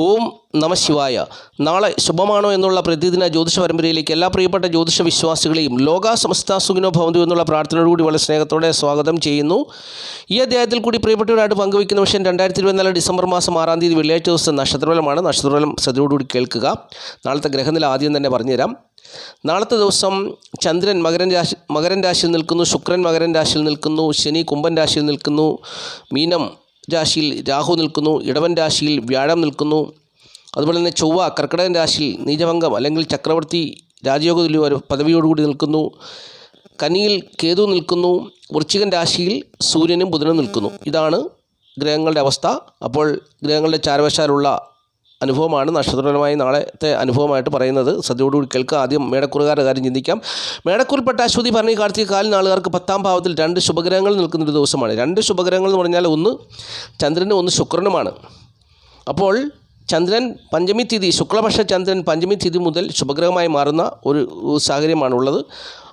ഓം നമശിവായ നാളെ ശുഭമാണോ എന്നുള്ള പ്രതിദിന ജ്യോതിഷ പരമ്പരയിലേക്ക് എല്ലാ പ്രിയപ്പെട്ട ജ്യോതിഷ വിശ്വാസികളെയും ലോകാ സമസ്ത സുഖിനോ ഭവന്തു എന്നുള്ള പ്രാർത്ഥനയോടുകൂടി വളരെ സ്നേഹത്തോടെ സ്വാഗതം ചെയ്യുന്നു. ഈ അധ്യായത്തിൽ കൂടി പ്രിയപ്പെട്ടവരായിട്ട് പങ്കുവയ്ക്കുന്ന വിഷയം രണ്ടായിരത്തി ഇരുപത്തിനാല് ഡിസംബർ മാസം ആറാം തീയതി വെള്ളിയാഴ്ച ദിവസം നക്ഷത്രഫലമാണ്. നക്ഷത്രഫലം ശ്രദ്ധയോടുകൂടി കേൾക്കുക. നാളത്തെ ഗ്രഹനില ആദ്യം തന്നെ പറഞ്ഞുതരാം. നാളത്തെ ദിവസം ചന്ദ്രൻ മകരൻ രാശി മകരൻ രാശിയിൽ നിൽക്കുന്നു ശുക്രൻ മകരൻ രാശിയിൽ നിൽക്കുന്നു ശനി കുംഭൻ രാശിയിൽ നിൽക്കുന്നു മീനം രാശിയിൽ രാഹു നിൽക്കുന്നു ഇടവൻ രാശിയിൽ വ്യാഴം നിൽക്കുന്നു. അതുപോലെ തന്നെ ചൊവ്വ കർക്കിടകൻ രാശിയിൽ നീചഭംഗം അല്ലെങ്കിൽ ചക്രവർത്തി രാജയോഗ തുല്യ പദവിയോടുകൂടി നിൽക്കുന്നു. കനിയിൽ കേതു നിൽക്കുന്നു വൃശ്ചികൻ രാശിയിൽ സൂര്യനും ബുധനും നിൽക്കുന്നു. ഇതാണ് ഗ്രഹങ്ങളുടെ അവസ്ഥ. അപ്പോൾ ഗ്രഹങ്ങളുടെ ചാരവശാലുള്ള അനുഭവമാണ്. നക്ഷത്രപരമായി നാളത്തെ അനുഭവമായിട്ട് പറയുന്നത്. ശ്രദ്ധയോടുകൂടി കേൾക്കുക ആദ്യം മേടക്കുറുകാരുടെ കാര്യം ചിന്തിക്കാം. മേടക്കുറിൽപ്പെട്ട അശ്വതി ഭരണി കാർത്തിക കാലിന് ആളുകാർക്ക് പത്താം ഭാവത്തിൽ രണ്ട് ശുഭഗ്രഹങ്ങൾ നിൽക്കുന്ന ഒരു ദിവസമാണ്. രണ്ട് ശുഭഗ്രഹങ്ങൾ എന്ന് പറഞ്ഞാൽ ഒന്ന് ചന്ദ്രനും ഒന്ന് ശുക്രനുമാണ്. അപ്പോൾ ചന്ദ്രൻ പഞ്ചമി തിഥി ശുക്ലപക്ഷ ചന്ദ്രൻ പഞ്ചമി തിഥി മുതൽ ശുഭഗ്രഹമായി മാറുന്ന ഒരു സാഹചര്യമാണുള്ളത്.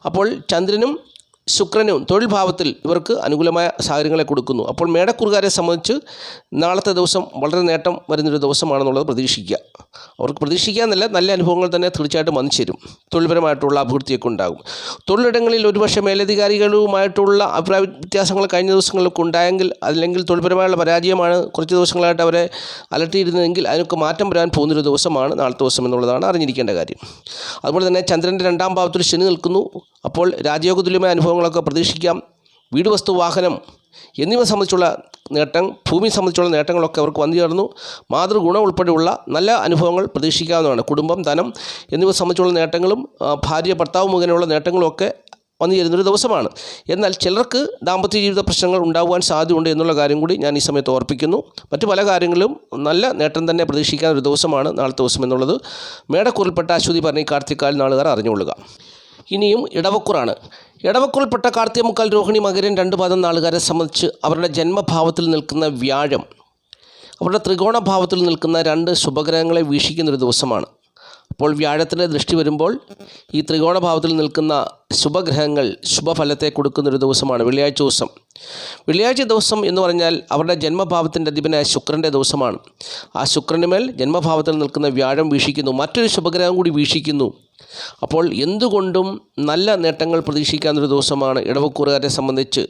അപ്പോൾ ചന്ദ്രനും ശുക്രനും തൊഴിൽ ഭാവത്തിൽ ഇവർക്ക് അനുകൂലമായ സാഹചര്യങ്ങളെ കൊടുക്കുന്നു. അപ്പോൾ മേടക്കുറുകാരെ സംബന്ധിച്ച് നാളത്തെ ദിവസം വളരെ നേട്ടം വരുന്നൊരു ദിവസമാണെന്നുള്ളത് പ്രതീക്ഷിക്കുക. അവർക്ക് പ്രതീക്ഷിക്കാമെന്നല്ല നല്ല അനുഭവങ്ങൾ തന്നെ തീർച്ചയായിട്ടും വന്നു ചേരും. തൊഴിൽപരമായിട്ടുള്ള അഭിവൃദ്ധിയൊക്കെ ഉണ്ടാകും. തൊഴിലിടങ്ങളിൽ ഒരുപക്ഷെ മേലധികാരികളുമായിട്ടുള്ള അഭിപ്രായ വ്യത്യാസങ്ങൾ കഴിഞ്ഞ ദിവസങ്ങളിലൊക്കെ ഉണ്ടായെങ്കിൽ അല്ലെങ്കിൽ തൊഴിൽപരമായുള്ള പരാജയമാണ് കുറച്ച് ദിവസങ്ങളായിട്ട് അവരെ അലട്ടിയിരുന്നതെങ്കിൽ അതിനൊക്കെ മാറ്റം വരാൻ പോകുന്നൊരു ദിവസമാണ് നാളത്തെ ദിവസം എന്നുള്ളതാണ് അറിഞ്ഞിരിക്കേണ്ട കാര്യം. അതുപോലെ തന്നെ ചന്ദ്രന്റെ രണ്ടാം ഭാവത്തിൽ ശനി നിൽക്കുന്നു. അപ്പോൾ രാജയോഗതുല്യമായ അനുഭവങ്ങളൊക്കെ പ്രതീക്ഷിക്കാം. വീട് വസ്തു വാഹനം എന്നിവ സംബന്ധിച്ചുള്ള നേട്ടം ഭൂമി സംബന്ധിച്ചുള്ള നേട്ടങ്ങളൊക്കെ അവർക്ക് വന്നു ചേർന്നു. മാതൃഗുണം ഉൾപ്പെടെയുള്ള നല്ല അനുഭവങ്ങൾ പ്രതീക്ഷിക്കാവുന്നതാണ്. കുടുംബം ധനം എന്നിവ സംബന്ധിച്ചുള്ള നേട്ടങ്ങളും ഭാര്യ ഭർത്താവ് മുഖേനയുള്ള നേട്ടങ്ങളും ഒക്കെ വന്നു ചേരുന്നൊരു ദിവസമാണ്. എന്നാൽ ചിലർക്ക് ദാമ്പത്യ ജീവിത പ്രശ്നങ്ങൾ ഉണ്ടാകുവാൻ സാധ്യതയുണ്ട് എന്നുള്ള കാര്യം കൂടി ഞാൻ ഈ സമയത്ത് ഓർപ്പിക്കുന്നു. മറ്റു പല കാര്യങ്ങളും നല്ല നേട്ടം തന്നെ പ്രതീക്ഷിക്കാൻ ഒരു ദിവസമാണ് നാളത്തെ ദിവസം എന്നുള്ളത്. മേടക്കുറിൽപ്പെട്ട അശ്വതി പറഞ്ഞ കാർത്തിക്കാൽ നാളുകാർ അറിഞ്ഞുകൊള്ളുക. ഇനിയും ഇടവക്കുറാണ്. ഇടവക്കുറിൽപ്പെട്ട കാർത്തിക മുക്കാൽ രോഹിണി മകരൻ രണ്ട് പാദം നാളുകാരെ സംബന്ധിച്ച് അവരുടെ ജന്മഭാവത്തിൽ നിൽക്കുന്ന വ്യാഴം. അവരുടെ ത്രികോണഭാവത്തിൽ നിൽക്കുന്ന രണ്ട് ശുഭഗ്രഹങ്ങളെ വീക്ഷിക്കുന്നൊരു ദിവസമാണ്. അപ്പോൾ വ്യാഴത്തിന്റെ ദൃഷ്ടി വരുമ്പോൾ ഈ ത്രികോണഭാവത്തിൽ നിൽക്കുന്ന ശുഭഗ്രഹങ്ങൾ ശുഭഫലത്തെ കൊടുക്കുന്നൊരു ദിവസമാണ് വെള്ളിയാഴ്ച ദിവസം. വെള്ളിയാഴ്ച ദിവസം എന്ന് പറഞ്ഞാൽ അവരുടെ ജന്മഭാവത്തിന്റെ അധിപനായ ശുക്രന്റെ ദിവസമാണ്. ആ ശുക്രന് മേൽ ജന്മഭാവത്തിൽ നിൽക്കുന്ന വ്യാഴം വീക്ഷിക്കുന്നു മറ്റൊരു ശുഭഗ്രഹം കൂടി വീക്ഷിക്കുന്നു. അപ്പോൾ എന്തുകൊണ്ടും നല്ല നേട്ടങ്ങൾ പ്രതീക്ഷിക്കാവുന്നൊരു ദിവസമാണ് ഇടവക്കൂറുകാരെ സംബന്ധിച്ച്.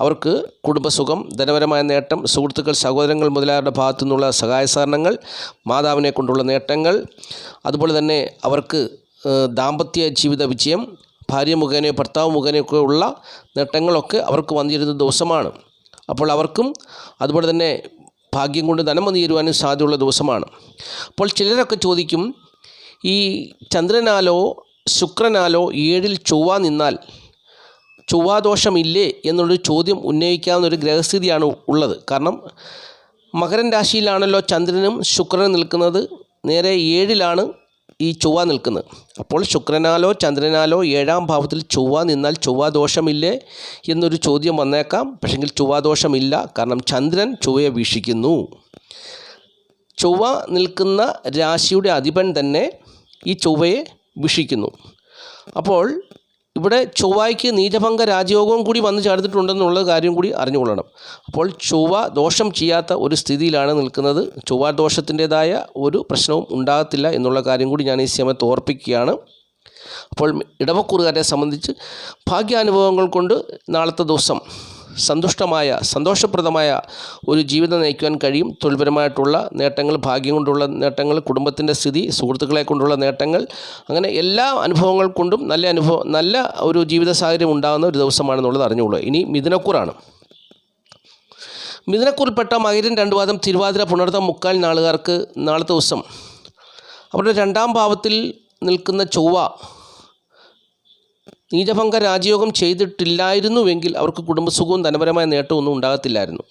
അവർക്ക് കുടുംബസുഖം ധനപരമായ നേട്ടം സുഹൃത്തുക്കൾ സഹോദരങ്ങൾ മുതലായവരുടെ ഭാഗത്തു നിന്നുള്ള സഹായ സഹകരണങ്ങൾ മാതാവിനെ കൊണ്ടുള്ള നേട്ടങ്ങൾ അതുപോലെ തന്നെ അവർക്ക് ദാമ്പത്യ ജീവിത വിജയം ഭാര്യ മുഖേനയോ ഭർത്താവ് മുഖേനയൊക്കെ ഉള്ള നേട്ടങ്ങളൊക്കെ അവർക്ക് വന്നിരുന്ന ദിവസമാണ്. അപ്പോൾ അവർക്കും അതുപോലെ തന്നെ ഭാഗ്യം കൊണ്ട് ധനം വന്നു ചേരുവാനും സാധ്യതയുള്ള ദിവസമാണ്. അപ്പോൾ ചിലരൊക്കെ ചോദിക്കും ഈ ചന്ദ്രനാലോ ശുക്രനാലോ ഏഴിൽ ചൊവ്വ നിന്നാൽ ചൊവ്വാദോഷമില്ലേ എന്നുള്ളൊരു ചോദ്യം ഉന്നയിക്കാവുന്ന ഒരു ഗ്രഹസ്ഥിതിയാണ് ഉള്ളത്. കാരണം മകരൻ രാശിയിലാണല്ലോ ചന്ദ്രനും ശുക്രനും നിൽക്കുന്നത്. നേരെ ഏഴിലാണ് ഈ ചൊവ്വ നിൽക്കുന്നത്. അപ്പോൾ ശുക്രനാലോ ചന്ദ്രനാലോ ഏഴാം ഭാവത്തിൽ ചൊവ്വ നിന്നാൽ ചൊവ്വാദോഷമില്ലേ എന്നൊരു ചോദ്യം വന്നേക്കാം. പക്ഷെങ്കിൽ ചൊവ്വാദോഷമില്ല. കാരണം ചന്ദ്രൻ ചൊവ്വയെ വീക്ഷിക്കുന്നു. ചൊവ്വ നിൽക്കുന്ന രാശിയുടെ അധിപൻ തന്നെ ഈ ചൊവ്വയെ വീക്ഷിക്കുന്നു. അപ്പോൾ ഇവിടെ ചൊവ്വയ്ക്ക് നീചഭംഗ രാജയോഗവും കൂടി വന്നു ചേർന്നിട്ടുണ്ടെന്നുള്ള കാര്യം കൂടി അറിഞ്ഞുകൊള്ളണം. അപ്പോൾ ചൊവ്വ ദോഷം ചെയ്യാത്ത ഒരു സ്ഥിതിയിലാണ് നിൽക്കുന്നത്. ചൊവ്വ ദോഷത്തിന്റെതായ ഒരു പ്രശ്നവും ഉണ്ടാകത്തില്ല എന്നുള്ള കാര്യം കൂടി ഞാൻ ഈ സമയത്ത് ഓർപ്പിക്കുകയാണ്. അപ്പോൾ ഇടവക്കൂറുകാരെ സംബന്ധിച്ച് ഭാഗ്യാനുഭവങ്ങൾ കൊണ്ട് നാളത്തെ ദിവസം സന്തുഷ്ടമായ സന്തോഷപ്രദമായ ഒരു ജീവിതം നയിക്കുവാൻ കഴിയും. തൊഴിൽപരമായിട്ടുള്ള നേട്ടങ്ങൾ ഭാഗ്യം കൊണ്ടുള്ള നേട്ടങ്ങൾ കുടുംബത്തിന്റെ സ്ഥിതി സുഹൃത്തുക്കളെ കൊണ്ടുള്ള നേട്ടങ്ങൾ അങ്ങനെ എല്ലാ അനുഭവങ്ങൾ കൊണ്ടും നല്ല അനുഭവം നല്ല ഒരു ജീവിത സാഹചര്യം ഉണ്ടാകുന്ന ഒരു ദിവസമാണെന്നുള്ളത് അറിഞ്ഞുകൊള്ളുക. ഇനി മിഥുനക്കൂറാണ്. മിഥുനക്കൂറിൽപ്പെട്ട മകരൻ രണ്ട് വാദം തിരുവാതിര പുണർത്തം മുക്കാൽ നാളുകാർക്ക് നാളത്തെ ദിവസം. അവരുടെ രണ്ടാം ഭാവത്തിൽ നിൽക്കുന്ന ചൊവ്വ നീചഭംഗ രാജയോഗം ചെയ്തിട്ടില്ലായിരുന്നുവെങ്കിൽ അവർക്ക് കുടുംബസുഖവും ധനപരമായ നേട്ടവും ഒന്നും ഉണ്ടാകത്തില്ലായിരുന്നു.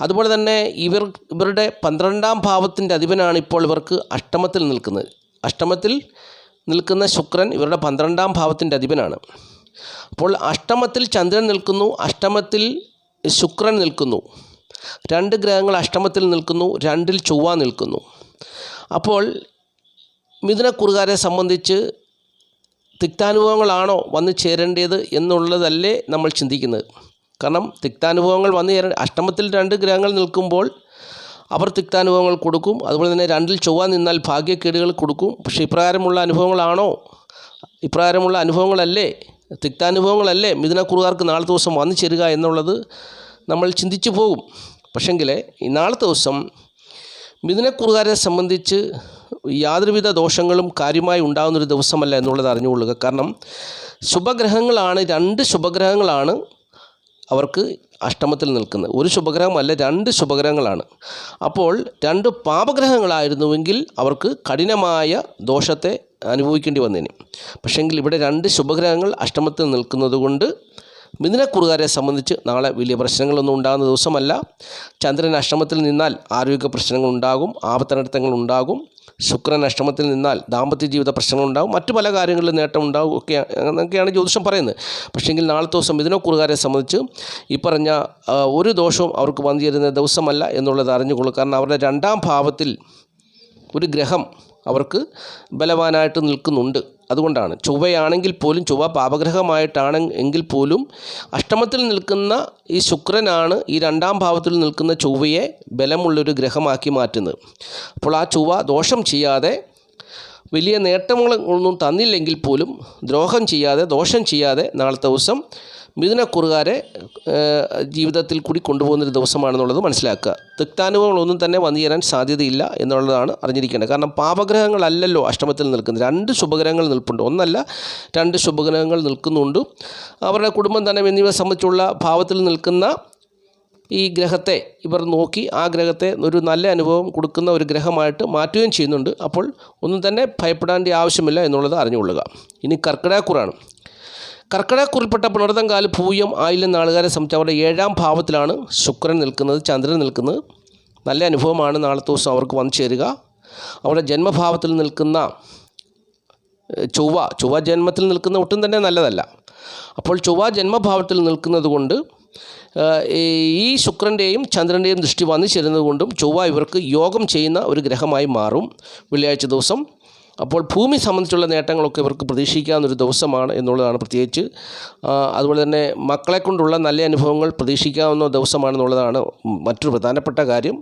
അതുപോലെ തന്നെ ഇവർ ഇവരുടെ പന്ത്രണ്ടാം ഭാവത്തിന്റെ അധിപനാണ് ഇപ്പോൾ ഇവർക്ക് അഷ്ടമത്തിൽ നിൽക്കുന്നത്. അഷ്ടമത്തിൽ നിൽക്കുന്ന ശുക്രൻ ഇവരുടെ പന്ത്രണ്ടാം ഭാവത്തിന്റെ അധിപനാണ്. അപ്പോൾ അഷ്ടമത്തിൽ ചന്ദ്രൻ നിൽക്കുന്നു അഷ്ടമത്തിൽ ശുക്രൻ നിൽക്കുന്നു. രണ്ട് ഗ്രഹങ്ങൾ അഷ്ടമത്തിൽ നിൽക്കുന്നു രണ്ടിൽ ചൊവ്വ നിൽക്കുന്നു. അപ്പോൾ മിഥുനക്കുറുകാരെ സംബന്ധിച്ച് തിക്താനുഭവങ്ങളാണോ വന്നു ചേരേണ്ടത് എന്നുള്ളതല്ലേ നമ്മൾ ചിന്തിക്കുന്നത്. കാരണം തിക്താനുഭവങ്ങൾ വന്നു ചേര അഷ്ടമത്തിൽ രണ്ട് ഗ്രഹങ്ങൾ നിൽക്കുമ്പോൾ അവർ തിക്താനുഭവങ്ങൾ കൊടുക്കും. അതുപോലെ തന്നെ രണ്ടിൽ ചൊവ്വ നിന്നാൽ ഭാഗ്യക്കേടുകൾ കൊടുക്കും. പക്ഷേ ഇപ്രകാരമുള്ള അനുഭവങ്ങളാണോ? ഇപ്രകാരമുള്ള അനുഭവങ്ങളല്ലേ? തിക്താനുഭവങ്ങളല്ലേ? മിഥുനക്കുറുകാർക്ക് നാളെ ദിവസം വന്നു ചേരുക എന്നുള്ളത് നമ്മൾ ചിന്തിച്ചു പോകും. പക്ഷെങ്കിൽ നാളത്തെ ദിവസം മിഥുനക്കുറുകാരെ സംബന്ധിച്ച് യാതൊരുവിധ ദോഷങ്ങളും കാര്യമായി ഉണ്ടാകുന്നൊരു ദിവസമല്ല എന്നുള്ളത് അറിഞ്ഞുകൊള്ളുക. കാരണം ശുഭഗ്രഹങ്ങളാണ് രണ്ട് ശുഭഗ്രഹങ്ങളാണ് അവർക്ക് അഷ്ടമത്തിൽ നിൽക്കുന്നത്. ഒരു ശുഭഗ്രഹമല്ല രണ്ട് ശുഭഗ്രഹങ്ങളാണ്. അപ്പോൾ രണ്ട് പാപഗ്രഹങ്ങളായിരുന്നുവെങ്കിൽ അവർക്ക് കഠിനമായ ദോഷത്തെ അനുഭവിക്കേണ്ടി വന്നേനെ. പക്ഷേങ്കിൽ ഇവിടെ രണ്ട് ശുഭഗ്രഹങ്ങൾ അഷ്ടമത്തിൽ നിൽക്കുന്നതുകൊണ്ട് മിഥുനക്കുറുകാരെ സംബന്ധിച്ച് നാളെ വലിയ പ്രശ്നങ്ങളൊന്നും ഉണ്ടാകുന്ന ദിവസമല്ല. ചന്ദ്രൻ അഷ്ടമത്തിൽ നിന്നാൽ ആരോഗ്യ പ്രശ്നങ്ങൾ ഉണ്ടാകും ആപത്തനർത്ഥങ്ങൾ ഉണ്ടാകും. ശുക്രൻ അഷ്ടമത്തിൽ നിന്നാൽ ദാമ്പത്യ ജീവിത പ്രശ്നങ്ങളുണ്ടാവും മറ്റു പല കാര്യങ്ങളിലും നേട്ടം ഉണ്ടാവും ഒക്കെ എന്നൊക്കെയാണ് ജ്യോതിഷം പറയുന്നത്. പക്ഷേങ്കിൽ നാളത്തെ ദിവസം കുറുകാരെ സംബന്ധിച്ച് ഈ പറഞ്ഞ ഒരു ദോഷവും അവർക്ക് വന്നു ചേരുന്ന ദിവസമല്ല എന്നുള്ളത് അറിഞ്ഞുകൊള്ളൂ കാരണം അവരുടെ രണ്ടാം ഭാവത്തിൽ ഒരു ഗ്രഹം അവർക്ക് ബലവാനായിട്ട് നിൽക്കുന്നുണ്ട്. അതുകൊണ്ടാണ്. ചൊവ്വയാണെങ്കിൽ പോലും ചൊവ്വ പാപഗ്രഹമായിട്ടാണ് എങ്കിൽ പോലും അഷ്ടമത്തിൽ നിൽക്കുന്ന ഈ ശുക്രനാണ് ഈ രണ്ടാം ഭാവത്തിൽ നിൽക്കുന്ന ചൊവ്വയെ ബലമുള്ളൊരു ഗ്രഹമാക്കി മാറ്റുന്നത്. അപ്പോൾ ആ ചൊവ്വ ദോഷം ചെയ്യാതെ വലിയ നേട്ടങ്ങളൊന്നും തന്നില്ലെങ്കിൽ പോലും ദ്രോഹം ചെയ്യാതെ ദോഷം ചെയ്യാതെ നാളത്തെ ദിവസം മിഥുനക്കുറുകാരെ കുറുകാരെ ജീവിതത്തിൽ കൂടി കൊണ്ടുപോകുന്നൊരു ദിവസമാണെന്നുള്ളത് മനസ്സിലാക്കുക. തിക്താനുഭവങ്ങളൊന്നും തന്നെ വന്നു ചേരാൻ സാധ്യതയില്ല എന്നുള്ളതാണ് അറിഞ്ഞിരിക്കേണ്ടത്. കാരണം പാപഗ്രഹങ്ങളല്ലല്ലോ അഷ്ടമത്തിൽ നിൽക്കുന്നത്. രണ്ട് ശുഭഗ്രഹങ്ങൾ നിൽപ്പുണ്ട്. ഒന്നല്ല രണ്ട് ശുഭഗ്രഹങ്ങൾ നിൽക്കുന്നുണ്ട്. അവരുടെ കുടുംബം തന്നെ എന്നിവ സംബന്ധിച്ചുള്ള ഭാവത്തിൽ നിൽക്കുന്ന ഈ ഗ്രഹത്തെ ഇവർ നോക്കി ആ ഗ്രഹത്തെ ഒരു നല്ല അനുഭവം കൊടുക്കുന്ന ഒരു ഗ്രഹമായിട്ട് മാറ്റുകയും ചെയ്യുന്നുണ്ട്. അപ്പോൾ ഒന്നും തന്നെ ഭയപ്പെടേണ്ട ആവശ്യമില്ല എന്നുള്ളത് അറിഞ്ഞുകൊള്ളുക. ഇനി കർക്കിടകക്കുറാണ് കർക്കിടകക്കുറിൽപ്പെട്ട പുണർതങ്കാൽ പൂയം ആയില്യം നാളുകാരെ സംബന്ധിച്ച് ഏഴാം ഭാവത്തിലാണ് ശുക്രൻ നിൽക്കുന്നത് ചന്ദ്രൻ നിൽക്കുന്നത്. നല്ല അനുഭവമാണ് നാളത്തെ ദിവസം അവർക്ക് വന്നു ചേരുക. അവരുടെ ജന്മഭാവത്തിൽ നിൽക്കുന്ന ചൊവ്വ ചൊവ്വ ജന്മത്തിൽ നിൽക്കുന്ന ഒട്ടും തന്നെ നല്ലതല്ല. അപ്പോൾ ചൊവ്വ ജന്മഭാവത്തിൽ നിൽക്കുന്നത് കൊണ്ട് ഈ ശുക്രന്റെയും ചന്ദ്രന്റെയും ദൃഷ്ടി വന്നു ചേരുന്നത് കൊണ്ടും ചൊവ്വ ഇവർക്ക് യോഗം ചെയ്യുന്ന ഒരു ഗ്രഹമായി മാറും വെള്ളിയാഴ്ച ദിവസം. അപ്പോൾ ഭൂമി സംബന്ധിച്ചുള്ള നേട്ടങ്ങളൊക്കെ ഇവർക്ക് പ്രതീക്ഷിക്കാവുന്നൊരു ദിവസമാണ് എന്നുള്ളതാണ് പ്രത്യേകിച്ച്. അതുപോലെ തന്നെ മക്കളെ കൊണ്ടുള്ള നല്ല അനുഭവങ്ങൾ പ്രതീക്ഷിക്കാവുന്ന ദിവസമാണെന്നുള്ളതാണ് മറ്റൊരു പ്രധാനപ്പെട്ട കാര്യം.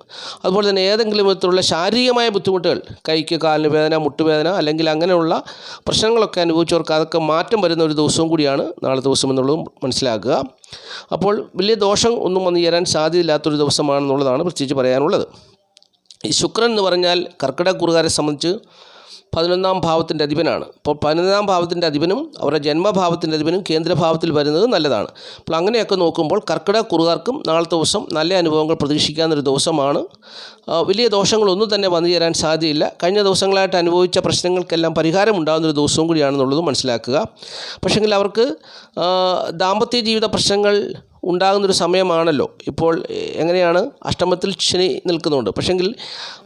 അതുപോലെ തന്നെ ഏതെങ്കിലും വിധത്തിലുള്ള ശാരീരികമായ ബുദ്ധിമുട്ടുകൾ കൈക്ക് കാലിന് വേദന മുട്ടുവേദന അല്ലെങ്കിൽ അങ്ങനെയുള്ള പ്രശ്നങ്ങളൊക്കെ അനുഭവിച്ചവർക്ക് അതൊക്കെ മാറ്റം വരുന്ന ഒരു ദിവസവും കൂടിയാണ് നാളെ ദിവസം എന്നുള്ളതും മനസ്സിലാക്കുക. അപ്പോൾ വലിയ ദോഷം ഒന്നും വന്നു ചേരാൻ സാധ്യതയില്ലാത്തൊരു ദിവസമാണെന്നുള്ളതാണ് പ്രത്യേകിച്ച് പറയാനുള്ളത്. ഈ ശുക്രൻ എന്ന് പറഞ്ഞാൽ കർക്കിടക കുറുകാരെ സംബന്ധിച്ച് പതിനൊന്നാം ഭാവത്തിന്റെ അധിപനാണ്. അപ്പോൾ പതിനൊന്നാം ഭാവത്തിന്റെ അധിപനും അവരുടെ ജന്മഭാവത്തിന്റെ അധിപനും കേന്ദ്രഭാവത്തിൽ വരുന്നത് നല്ലതാണ്. അപ്പോൾ അങ്ങനെയൊക്കെ നോക്കുമ്പോൾ കർക്കിടക കുറുകാർക്കും നാളത്തെ ദിവസം നല്ല അനുഭവങ്ങൾ പ്രതീക്ഷിക്കാവുന്നൊരു ദിവസമാണ്. വലിയ ദോഷങ്ങളൊന്നും തന്നെ വന്നു ചേരാൻ സാധ്യതയില്ല. കഴിഞ്ഞ ദിവസങ്ങളായിട്ട് അനുഭവിച്ച പ്രശ്നങ്ങൾക്കെല്ലാം പരിഹാരം ഉണ്ടാകുന്നൊരു ദിവസവും കൂടിയാണെന്നുള്ളത് മനസ്സിലാക്കുക. പക്ഷേങ്കിൽ അവർക്ക് ദാമ്പത്യ ജീവിത പ്രശ്നങ്ങൾ ഉണ്ടാകുന്നൊരു സമയമാണല്ലോ. ഇപ്പോൾ എങ്ങനെയാണ്? അഷ്ടമത്തിൽ ശനി നിൽക്കുന്നുണ്ട്. പക്ഷെങ്കിൽ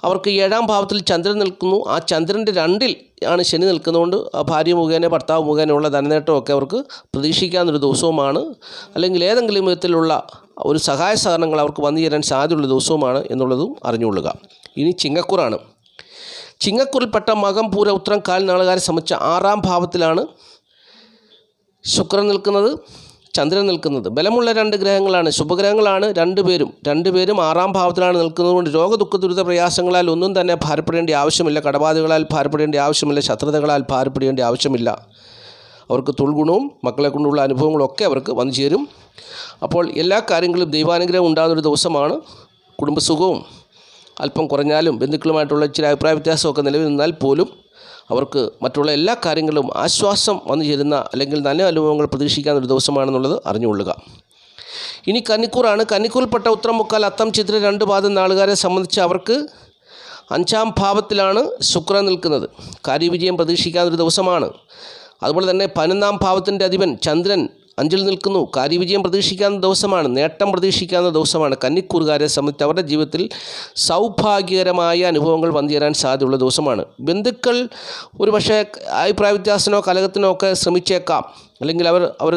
അവർക്ക് ഏഴാം ഭാവത്തിൽ ചന്ദ്രൻ നിൽക്കുന്നു. ആ ചന്ദ്രന്റെ രണ്ടിൽ ആണ് ശനി നിൽക്കുന്നതുകൊണ്ട് ആ ഭാര്യ മുഖേന ഭർത്താവ് മുഖേനയുള്ള ധനനേട്ടമൊക്കെ അവർക്ക് പ്രതീക്ഷിക്കാവുന്നൊരു ദിവസവുമാണ്. അല്ലെങ്കിൽ ഏതെങ്കിലും വിധത്തിലുള്ള ഒരു സഹായ സഹകരണങ്ങൾ അവർക്ക് വന്നു ചേരാൻ സാധ്യതയുള്ള ദിവസവുമാണ് എന്നുള്ളതും അറിഞ്ഞുകൊള്ളുക. ഇനി ചിങ്ങക്കുറാണ്. ചിങ്ങക്കുറിൽപ്പെട്ട മകം പൂര ഉത്തരം കാൽ നാളുകാരെ സംബന്ധിച്ച ആറാം ഭാവത്തിലാണ് ശുക്രൻ നിൽക്കുന്നത്. ചന്ദ്രൻ നിൽക്കുന്നത്. ബലമുള്ള രണ്ട് ഗ്രഹങ്ങളാണ്. ശുഭഗ്രഹങ്ങളാണ് രണ്ടുപേരും രണ്ടുപേരും ആറാം ഭാവത്തിലാണ് നിൽക്കുന്നത് കൊണ്ട് രോഗദുഃഖ ദുരിത പ്രയാസങ്ങളാൽ ഒന്നും തന്നെ ഭാരപ്പെടേണ്ട ആവശ്യമില്ല. കടബാധകളാൽ ഭാരപ്പെടേണ്ട ആവശ്യമില്ല. ശത്രുതകളാൽ ഭാരപ്പെടേണ്ട ആവശ്യമില്ല. അവർക്ക് തൊൽഗുണവും മക്കളെ കൊണ്ടുള്ള അനുഭവങ്ങളൊക്കെ അവർക്ക് വന്നു ചേരും. അപ്പോൾ എല്ലാ കാര്യങ്ങളും ദൈവാനുഗ്രഹം ഉണ്ടാകുന്നൊരു ദിവസമാണ്. കുടുംബസുഖവും അല്പം കുറഞ്ഞാലും ബന്ധുക്കളുമായിട്ടുള്ള ചില അഭിപ്രായ വ്യത്യാസമൊക്കെ നിലവിൽ നിന്നാൽ പോലും അവർക്ക് മറ്റുള്ള എല്ലാ കാര്യങ്ങളിലും ആശ്വാസം വന്നു ചേരുന്ന അല്ലെങ്കിൽ നല്ല അനുഭവങ്ങൾ പ്രതീക്ഷിക്കാൻ ഒരു ദിവസമാണെന്നുള്ളത് അറിഞ്ഞുകൊള്ളുക. ഇനി കന്നിക്കൂറാണ്. കന്നിക്കൂറിൽപ്പെട്ട ഉത്തരം മുക്കാൽ അത്തം ചിത്ര രണ്ട് പാദം നാളുകാരെ സംബന്ധിച്ച് അവർക്ക് അഞ്ചാം ഭാവത്തിലാണ് ശുക്രൻ നിൽക്കുന്നത്. കാര്യവിജയം പ്രതീക്ഷിക്കാവുന്ന ഒരു ദിവസമാണ്. അതുപോലെ തന്നെ പതിനൊന്നാം ഭാവത്തിന്റെ അധിപൻ ചന്ദ്രൻ അഞ്ചിൽ നിൽക്കുന്നു. കാര്യവിജയം പ്രതീക്ഷിക്കാവുന്ന ദിവസമാണ് നേട്ടം പ്രതീക്ഷിക്കാവുന്ന ദിവസമാണ്. കന്നിക്കൂറുകാരെ സംബന്ധിച്ച് അവരുടെ ജീവിതത്തിൽ സൗഭാഗ്യകരമായ അനുഭവങ്ങൾ വന്നുചേരാൻ സാധ്യതയുള്ള ദിവസമാണ്. ബന്ധുക്കൾ ഒരു പക്ഷേ അഭിപ്രായ വ്യത്യാസത്തിനോ കലകത്തിനോ ഒക്കെ ശ്രമിച്ചേക്കാം. അല്ലെങ്കിൽ അവർ അവർ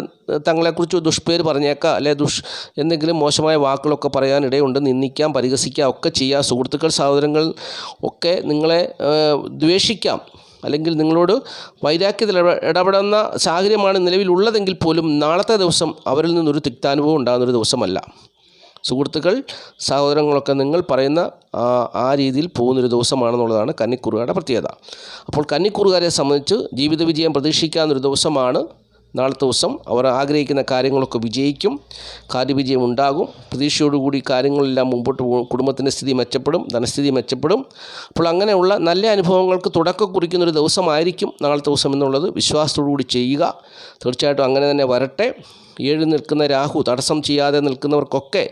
തങ്ങളെക്കുറിച്ച് ദുഷ്പേര് പറഞ്ഞേക്കാം. അല്ലെ ദുഷ് എന്തെങ്കിലും മോശമായ വാക്കുകളൊക്കെ പറയാനിടയുണ്ട് നിന്ദിക്കാം പരിഹസിക്കാം ഒക്കെ ചെയ്യാം. സുഹൃത്തുക്കൾ സഹോദരങ്ങൾ ഒക്കെ നിങ്ങളെ ദ്വേഷിക്കാം. അല്ലെങ്കിൽ നിങ്ങളോട് വൈരാഗ്യത്തിൽ ഇടപെ- ഇടപെടുന്ന സാഹചര്യമാണ് നിലവിലുള്ളതെങ്കിൽ പോലും നാളത്തെ ദിവസം അവരിൽ നിന്നൊരു തിക്താനുഭവം ഉണ്ടാകുന്നൊരു ദിവസമല്ല. സുഹൃത്തുക്കൾ സഹോദരങ്ങളൊക്കെ നിങ്ങൾ പറയുന്ന ആ രീതിയിൽ പോകുന്നൊരു ദിവസമാണെന്നുള്ളതാണ് കന്നിക്കുറുകാരുടെ പ്രത്യേകത. അപ്പോൾ കന്നിക്കുറുകാരെ സംബന്ധിച്ച് ജീവിത വിജയം പ്രതീക്ഷിക്കാവുന്നൊരു ദിവസമാണ് നാളത്തെ ദിവസം അവർ ആഗ്രഹിക്കുന്ന കാര്യങ്ങളൊക്കെ വിജയിക്കും കാര്യവിജയം ഉണ്ടാകും. പ്രതീക്ഷയോടുകൂടി കാര്യങ്ങളെല്ലാം മുമ്പോട്ട് പോകും കുടുംബത്തിന്റെ സ്ഥിതി മെച്ചപ്പെടും ധനസ്ഥിതി മെച്ചപ്പെടും. അപ്പോൾ അങ്ങനെയുള്ള നല്ല അനുഭവങ്ങൾക്ക് തുടക്കം കുറിക്കുന്ന ഒരു ദിവസമായിരിക്കും നാളത്തെ ദിവസം എന്നുള്ളത്. വിശ്വാസത്തോടുകൂടി ചെയ്യുക. തീർച്ചയായിട്ടും അങ്ങനെ തന്നെ വരട്ടെ. ഏഴ് നിൽക്കുന്ന രാഹു തടസ്സം ചെയ്യാതെ നിൽക്കുന്നവർക്കൊക്കെ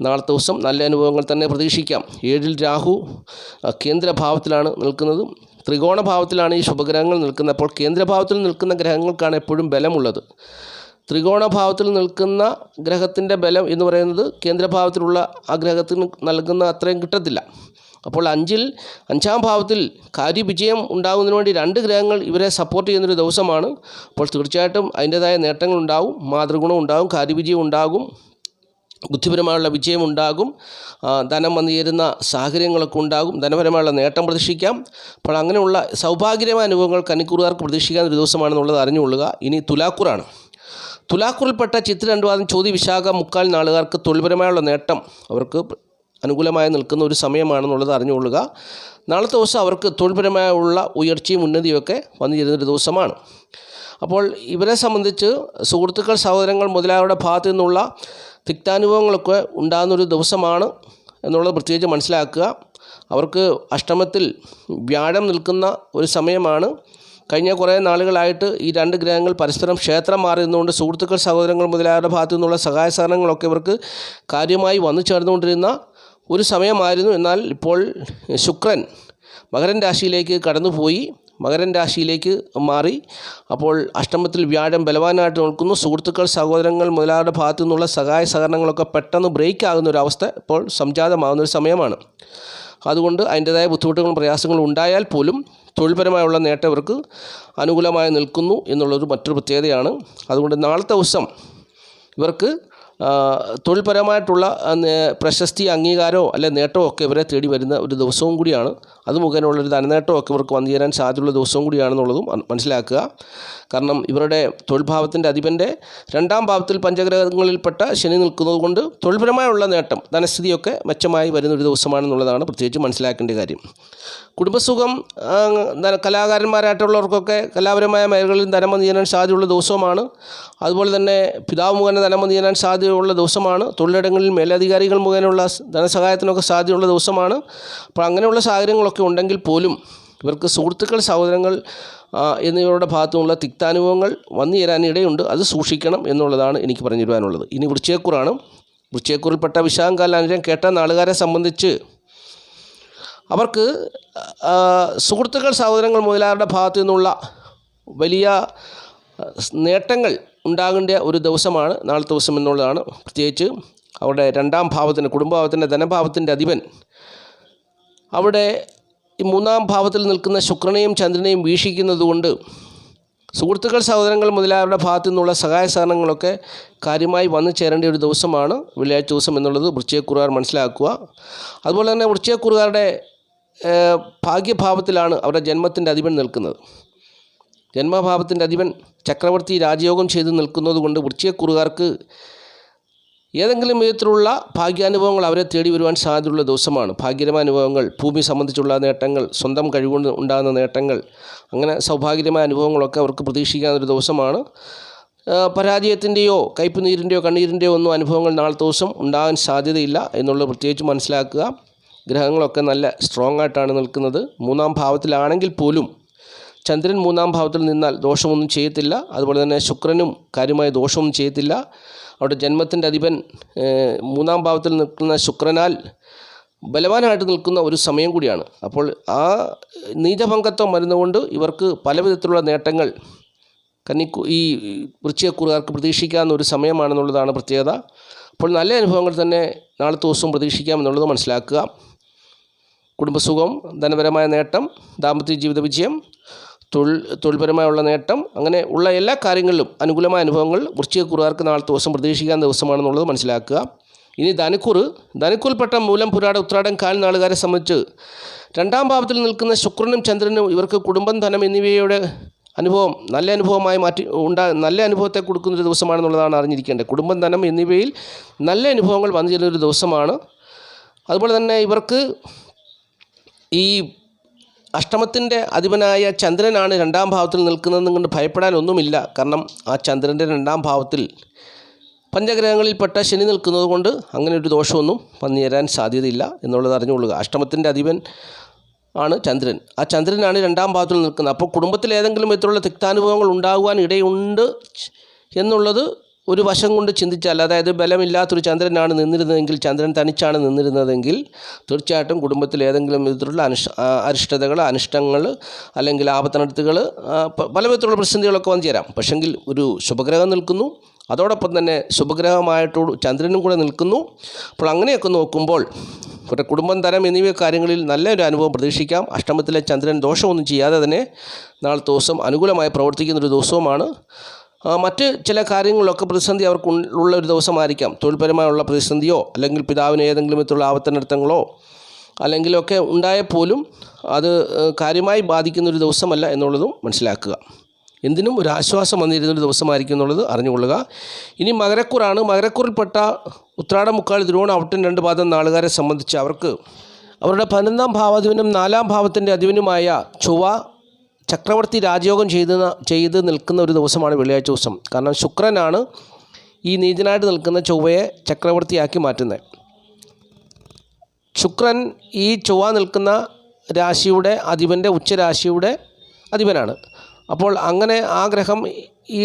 നാളത്തെ ദിവസം നല്ല അനുഭവങ്ങൾ തന്നെ പ്രതീക്ഷിക്കാം. ഏഴിൽ രാഹു കേന്ദ്രഭാവത്തിലാണ് നിൽക്കുന്നത്. ത്രികോണ ഭാവത്തിലാണ് ഈ ശുഭഗ്രഹങ്ങൾ നിൽക്കുന്നത്. അപ്പോൾ കേന്ദ്രഭാവത്തിൽ നിൽക്കുന്ന ഗ്രഹങ്ങൾക്കാണ് എപ്പോഴും ബലമുള്ളത്. ത്രികോണഭാവത്തിൽ നിൽക്കുന്ന ഗ്രഹത്തിന്റെ ബലം എന്ന് പറയുന്നത് കേന്ദ്രഭാവത്തിലുള്ള ആ ഗ്രഹത്തിന് നൽകുന്ന അത്രയും കിട്ടത്തില്ല. അപ്പോൾ അഞ്ചിൽ അഞ്ചാം ഭാവത്തിൽ കാര്യവിജയം ഉണ്ടാകുന്നതിന് വേണ്ടി രണ്ട് ഗ്രഹങ്ങൾ ഇവരെ സപ്പോർട്ട് ചെയ്യുന്നൊരു ദിവസമാണ്. അപ്പോൾ തീർച്ചയായിട്ടും അതിന്റേതായ നേട്ടങ്ങൾ ഉണ്ടാവും മാതൃഗുണം ഉണ്ടാകും കാര്യവിജയം ഉണ്ടാകും. ബുദ്ധിപരമായുള്ള വിജയമുണ്ടാകും. ധനം വന്നു ചേരുന്ന സാഹചര്യങ്ങളൊക്കെ ഉണ്ടാകും. ധനപരമായുള്ള നേട്ടം പ്രതീക്ഷിക്കാം. അപ്പോൾ അങ്ങനെയുള്ള സൗഭാഗ്യമായ അനുഭവങ്ങൾ കനിക്കൂറുകാർക്ക് പ്രതീക്ഷിക്കാൻ ഒരു ദിവസമാണെന്നുള്ളത് അറിഞ്ഞുകൊള്ളുക. ഇനി തുലാക്കൂറാണ്. തുലാക്കൂറിൽപ്പെട്ട ചിത്ര രണ്ടുവാദം ചോദ്യ വിശാഖ മുക്കാൽ നാളുകാർക്ക് തൊഴിൽപരമായുള്ള നേട്ടം അവർക്ക് അനുകൂലമായി നിൽക്കുന്ന ഒരു സമയമാണെന്നുള്ളത് അറിഞ്ഞുകൊള്ളുക. നാളത്തെ ദിവസം അവർക്ക് തൊഴിൽപരമായുള്ള ഉയർച്ചയും ഉന്നതിയൊക്കെ വന്നു ചേരുന്നൊരു ദിവസമാണ്. അപ്പോൾ ഇവരെ സംബന്ധിച്ച് സുഹൃത്തുക്കൾ സഹോദരങ്ങൾ മുതലായവരുടെ ഭാഗത്തു നിന്നുള്ള തിക്താനുഭവങ്ങളൊക്കെ ഉണ്ടാകുന്നൊരു ദിവസമാണ് എന്നുള്ളത് പ്രത്യേകിച്ച് മനസ്സിലാക്കുക. അവർക്ക് അഷ്ടമത്തിൽ വ്യാഴം നിൽക്കുന്ന ഒരു സമയമാണ്. കഴിഞ്ഞ കുറേ നാളുകളായിട്ട് ഈ രണ്ട് ഗ്രഹങ്ങൾ പരസ്പരം ക്ഷേത്രം മാറി നിന്നുകൊണ്ട് സുഹൃത്തുക്കൾ സഹോദരങ്ങൾ മുതലായവരുടെ ഭാഗത്തു നിന്നുള്ള സഹായ സഹകരണങ്ങളൊക്കെ ഇവർക്ക് കാര്യമായി വന്നു ചേർന്നുകൊണ്ടിരുന്ന ഒരു സമയമായിരുന്നു. എന്നാൽ ഇപ്പോൾ ശുക്രൻ മകരൻ രാശിയിലേക്ക് കടന്നുപോയി. മകരൻ രാശിയിലേക്ക് മാറി. അപ്പോൾ അഷ്ടമത്തിൽ വ്യാഴം ബലവാനായിട്ട് നിൽക്കുന്നു. സുഹൃത്തുക്കൾ സഹോദരങ്ങൾ മുതലാളുടെ ഭാഗത്തു നിന്നുള്ള സഹായ സഹകരണങ്ങളൊക്കെ പെട്ടെന്ന് ബ്രേക്ക് ആകുന്ന ഒരു അവസ്ഥ ഇപ്പോൾ സംജാതമാകുന്ന ഒരു സമയമാണ്. അതുകൊണ്ട് അതിന്റേതായ ബുദ്ധിമുട്ടുകളും പ്രയാസങ്ങളും ഉണ്ടായാൽ പോലും തൊഴിൽപരമായുള്ള നേട്ടം അനുകൂലമായി നിൽക്കുന്നു എന്നുള്ളൊരു മറ്റൊരു പ്രത്യേകതയാണ്. അതുകൊണ്ട് നാളത്തെ ദിവസം ഇവർക്ക് തൊഴിൽപരമായിട്ടുള്ള പ്രശസ്തി അംഗീകാരമോ അല്ലെ നേട്ടമോ ഒക്കെ ഇവരെ തേടി വരുന്ന ഒരു ദിവസവും കൂടിയാണ് അത് മുഖേനയുള്ളൊരു ഒരു ഒക്കെ ഇവർക്ക് വന്നു ചേരാൻ സാധ്യതയുള്ള ദിവസവും കൂടിയാണെന്നുള്ളതും മനസ്സിലാക്കുക. കാരണം ഇവരുടെ തൊഴിൽ ഭാവത്തിന്റെ അധിപന്റെ രണ്ടാം ഭാവത്തിൽ പഞ്ചഗ്രഹങ്ങളിൽപ്പെട്ട ശനി നിൽക്കുന്നത് കൊണ്ട് തൊഴിൽപരമായുള്ള നേട്ടം ധനസ്ഥിതിയൊക്കെ മെച്ചമായി വരുന്ന ഒരു ദിവസമാണെന്നുള്ളതാണ് പ്രത്യേകിച്ച് മനസ്സിലാക്കേണ്ട കാര്യം. കുടുംബസുഖം കലാകാരന്മാരായിട്ടുള്ളവർക്കൊക്കെ കലാപരമായ മേഖലകളിൽ ധനം വന്നു ചേരാൻ സാധ്യതയുള്ള ദിവസവുമാണ് അതുപോലെ തന്നെ പിതാവ് മുഖേന ധനം വന്നു ചേരാൻ സാധ്യതയുള്ള ദിവസമാണ്. തൊഴിലിടങ്ങളിൽ മേലധികാരികൾ മുഖേനയുള്ള ധനസഹായത്തിനൊക്കെ സാധ്യതയുള്ള ദിവസമാണ്. അപ്പോൾ അങ്ങനെയുള്ള സാഹചര്യങ്ങളൊക്കെ ഉണ്ടെങ്കിൽ പോലും ഇവർക്ക് സുഹൃത്തുക്കൾ സഹോദരങ്ങൾ എന്നിവരുടെ ഭാഗത്തുനിന്നുള്ള തിക്താനുഭവങ്ങൾ വന്നു ചേരാൻ ഇടയുണ്ട് അത് സൂക്ഷിക്കണം എന്നുള്ളതാണ് എനിക്ക് പറഞ്ഞു തരുവാനുള്ളത് ഇനി വൃശ്ചയക്കൂറാണ് വൃശ്ചയക്കൂറിൽപ്പെട്ട വിശാഖകാലാനുജം കേട്ട നാളുകാരെ സംബന്ധിച്ച് അവർക്ക് സുഹൃത്തുക്കൾ സഹോദരങ്ങൾ മുതലാരുടെ ഭാഗത്തു നിന്നുള്ള വലിയ നേട്ടങ്ങൾ ഉണ്ടാകേണ്ട ഒരു ദിവസമാണ്. നാളത്തെ ദിവസം എന്നുള്ളതാണ്. പ്രത്യേകിച്ച് അവരുടെ രണ്ടാം ഭാവത്തിന്റെ കുടുംബഭാവത്തിന്റെ ധനഭാവത്തിന്റെ അധിപൻ അവിടെ ഈ മൂന്നാം ഭാവത്തിൽ നിൽക്കുന്ന ശുക്രനെയും ചന്ദ്രനെയും വീക്ഷിക്കുന്നതുകൊണ്ട് സുഹൃത്തുക്കൾ സഹോദരങ്ങൾ മുതലായവരുടെ ഭാഗത്തു നിന്നുള്ള സഹായ സഹകരണങ്ങളൊക്കെ കാര്യമായി വന്നു ചേരേണ്ട ഒരു ദിവസമാണ് വെള്ളിയാഴ്ച ദിവസം എന്നുള്ളത് വൃശ്ചയക്കുറുകാർ മനസ്സിലാക്കുക. അതുപോലെ തന്നെ വൃശ്ചയക്കുറുകാരുടെ ഭാഗ്യഭാവത്തിലാണ് അവരുടെ ജന്മത്തിന്റെ അധിപൻ നിൽക്കുന്നത്. ജന്മഭാവത്തിന്റെ അധിപൻ ചക്രവർത്തി രാജയോഗം ചെയ്ത് നിൽക്കുന്നത് കൊണ്ട് വൃശ്ചയക്കുറുകാർക്ക് ഏതെങ്കിലും വിധത്തിലുള്ള ഭാഗ്യാനുഭവങ്ങൾ അവരെ തേടി വരുവാൻ സാധ്യതയുള്ള ദിവസമാണ്. ഭാഗ്യരമായ അനുഭവങ്ങൾ ഭൂമി സംബന്ധിച്ചുള്ള നേട്ടങ്ങൾ സ്വന്തം കഴിവുകൊണ്ട് ഉണ്ടാകുന്ന നേട്ടങ്ങൾ അങ്ങനെ സൗഭാഗ്യമായ അനുഭവങ്ങളൊക്കെ അവർക്ക് പ്രതീക്ഷിക്കാവുന്ന ഒരു ദിവസമാണ്. പരാജയത്തിന്റെയോ കയ്പുനീരിന്റെയോ കണ്ണീരിന്റെയോ ഒന്നും അനുഭവങ്ങൾ നാളത്തെ ദിവസം ഉണ്ടാകാൻ സാധ്യതയില്ല എന്നുള്ളത് പ്രത്യേകിച്ച് മനസ്സിലാക്കുക. ഗ്രഹങ്ങളൊക്കെ നല്ല സ്ട്രോങ് ആയിട്ടാണ് നിൽക്കുന്നത്. മൂന്നാം ഭാവത്തിലാണെങ്കിൽ പോലും ചന്ദ്രൻ മൂന്നാം ഭാവത്തിൽ നിന്നാൽ ദോഷമൊന്നും ചെയ്യത്തില്ല. അതുപോലെ തന്നെ ശുക്രനും കാര്യമായ ദോഷമൊന്നും ചെയ്യത്തില്ല. അവിടെ ജന്മത്തിന്റെ അധിപൻ മൂന്നാം ഭാവത്തിൽ നിൽക്കുന്ന ശുക്രനാൽ ബലവാനായിട്ട് നിൽക്കുന്ന ഒരു സമയം കൂടിയാണ്. അപ്പോൾ ആ നീചഭംഗത്വം വരുന്നതുകൊണ്ട് ഇവർക്ക് പല വിധത്തിലുള്ള നേട്ടങ്ങൾ കന്നിക്കു ഈ വൃശ്ചികക്കുറുകാർക്ക് പ്രതീക്ഷിക്കാവുന്ന ഒരു സമയമാണെന്നുള്ളതാണ് പ്രത്യേകത. അപ്പോൾ നല്ല അനുഭവങ്ങൾ തന്നെ നാളത്തെ ദിവസവും പ്രതീക്ഷിക്കാമെന്നുള്ളത് മനസ്സിലാക്കുക. കുടുംബസുഖം ധനപരമായ നേട്ടം ദാമ്പത്യ ജീവിത വിജയം തൊഴിൽ തൊഴിൽപരമായുള്ള നേട്ടം അങ്ങനെ ഉള്ള എല്ലാ കാര്യങ്ങളിലും അനുകൂലമായ അനുഭവങ്ങൾ വൃശ്ചികക്കുറുകാർക്ക് നാളത്തെ ദിവസം പ്രതീക്ഷിക്കാൻ ദിവസമാണെന്നുള്ളത് മനസ്സിലാക്കുക. ഇനി ധനുക്കുറ് ധനുക്കുറിൽപ്പെട്ട മൂലം പുരാട ഉത്രാടം കാൽ നാളുകാരെ സംബന്ധിച്ച് രണ്ടാം ഭാവത്തിൽ നിൽക്കുന്ന ശുക്രനും ചന്ദ്രനും ഇവർക്ക് കുടുംബം ധനം എന്നിവയുടെ അനുഭവം നല്ല അനുഭവമായി മാറ്റി ഉണ്ടാ നല്ല അനുഭവത്തെ കൊടുക്കുന്നൊരു ദിവസമാണെന്നുള്ളതാണ് അറിഞ്ഞിരിക്കേണ്ടത്. കുടുംബം ധനം എന്നിവയിൽ നല്ല അനുഭവങ്ങൾ വന്നു ചെല്ലുന്നൊരു ദിവസമാണ്. അതുപോലെ തന്നെ ഇവർക്ക് ഈ അഷ്ടമത്തിന്റെ അധിപനായ ചന്ദ്രനാണ് രണ്ടാം ഭാവത്തിൽ നിൽക്കുന്നതെന്ന് കൊണ്ട് ഭയപ്പെടാനൊന്നുമില്ല കാരണം ആ ചന്ദ്രന്റെ രണ്ടാം ഭാവത്തിൽ പഞ്ചഗ്രഹങ്ങളിൽപ്പെട്ട ശനി നിൽക്കുന്നത് കൊണ്ട് അങ്ങനെ ഒരു ദോഷമൊന്നും വന്നു ചേരാൻ സാധ്യതയില്ല എന്നുള്ളത് അറിഞ്ഞുകൊള്ളുക. അഷ്ടമത്തിന്റെ അധിപൻ ആണ് ചന്ദ്രൻ. ആ ചന്ദ്രനാണ് രണ്ടാം ഭാവത്തിൽ നിൽക്കുന്നത്. അപ്പോൾ കുടുംബത്തിൽ ഏതെങ്കിലും വിധത്തിലുള്ള തിക്താനുഭവങ്ങൾ ഉണ്ടാകുവാൻ ഇടയുണ്ട് എന്നുള്ളത് ഒരു വശം കൊണ്ട് ചിന്തിച്ചാൽ അതായത് ബലമില്ലാത്തൊരു ചന്ദ്രനാണ് നിന്നിരുന്നതെങ്കിൽ ചന്ദ്രൻ തനിച്ചാണ് നിന്നിരുന്നതെങ്കിൽ തീർച്ചയായിട്ടും കുടുംബത്തിൽ ഏതെങ്കിലും വിധത്തിലുള്ള അനുഷ് അരിഷ്ടതകൾ അനിഷ്ടങ്ങൾ അല്ലെങ്കിൽ ആപത്തനടുത്തുകൾ പല വിധത്തിലുള്ള പ്രതിസന്ധികളൊക്കെ വന്നു ചേരാം. പക്ഷെങ്കിൽ ഒരു ശുഭഗ്രഹം നിൽക്കുന്നു. അതോടൊപ്പം തന്നെ ശുഭഗ്രഹമായിട്ടോട് ചന്ദ്രനും കൂടെ നിൽക്കുന്നു. അപ്പോൾ അങ്ങനെയൊക്കെ നോക്കുമ്പോൾ ഇവരുടെ കുടുംബം തരം എന്നിവ കാര്യങ്ങളിൽ നല്ലൊരു അനുഭവം പ്രതീക്ഷിക്കാം. അഷ്ടമത്തിലെ ചന്ദ്രൻ ദോഷമൊന്നും ചെയ്യാതെ തന്നെ നാളത്തെ ദിവസം അനുകൂലമായി പ്രവർത്തിക്കുന്നൊരു ദിവസവുമാണ്. മറ്റ് ചില കാര്യങ്ങളിലൊക്കെ പ്രതിസന്ധി അവർക്ക് ഉള്ള ഒരു ദിവസമായിരിക്കാം. തൊഴിൽപരമായുള്ള പ്രതിസന്ധിയോ അല്ലെങ്കിൽ പിതാവിന് ഏതെങ്കിലും വിധത്തിലുള്ള ആവർത്തനർത്ഥങ്ങളോ അല്ലെങ്കിലൊക്കെ ഉണ്ടായപ്പോലും അത് കാര്യമായി ബാധിക്കുന്ന ഒരു ദിവസമല്ല എന്നുള്ളതും മനസ്സിലാക്കുക. എന്തിനും ഒരു ആശ്വാസം വന്നിരുന്നൊരു ദിവസമായിരിക്കും എന്നുള്ളത് അറിഞ്ഞുകൊള്ളുക. ഇനി മകരക്കൂറാണ്. മകരക്കൂറിൽപ്പെട്ട ഉത്രാട മുക്കാൽ തിരുവോണം അവട്ടൻ രണ്ട് പാദം നാളുകാരെ സംബന്ധിച്ച് അവർക്ക് അവരുടെ പതിനൊന്നാം ഭാവാധിപനും നാലാം ഭാവത്തിന്റെ അധിപനുമായ ചൊവ്വ ചക്രവർത്തി രാജയോഗം ചെയ്ത് ചെയ്ത് നിൽക്കുന്ന ഒരു ദിവസമാണ് വെള്ളിയാഴ്ച ദിവസം. കാരണം ശുക്രനാണ് ഈ നീചനായിട്ട് നിൽക്കുന്ന ചൊവ്വയെ ചക്രവർത്തിയാക്കി മാറ്റുന്നത്. ശുക്രൻ ഈ ചൊവ്വ നിൽക്കുന്ന രാശിയുടെ അധിപന്റെ ഉച്ചരാശിയുടെ അധിപനാണ്. അപ്പോൾ അങ്ങനെ ആ ഗ്രഹം ഈ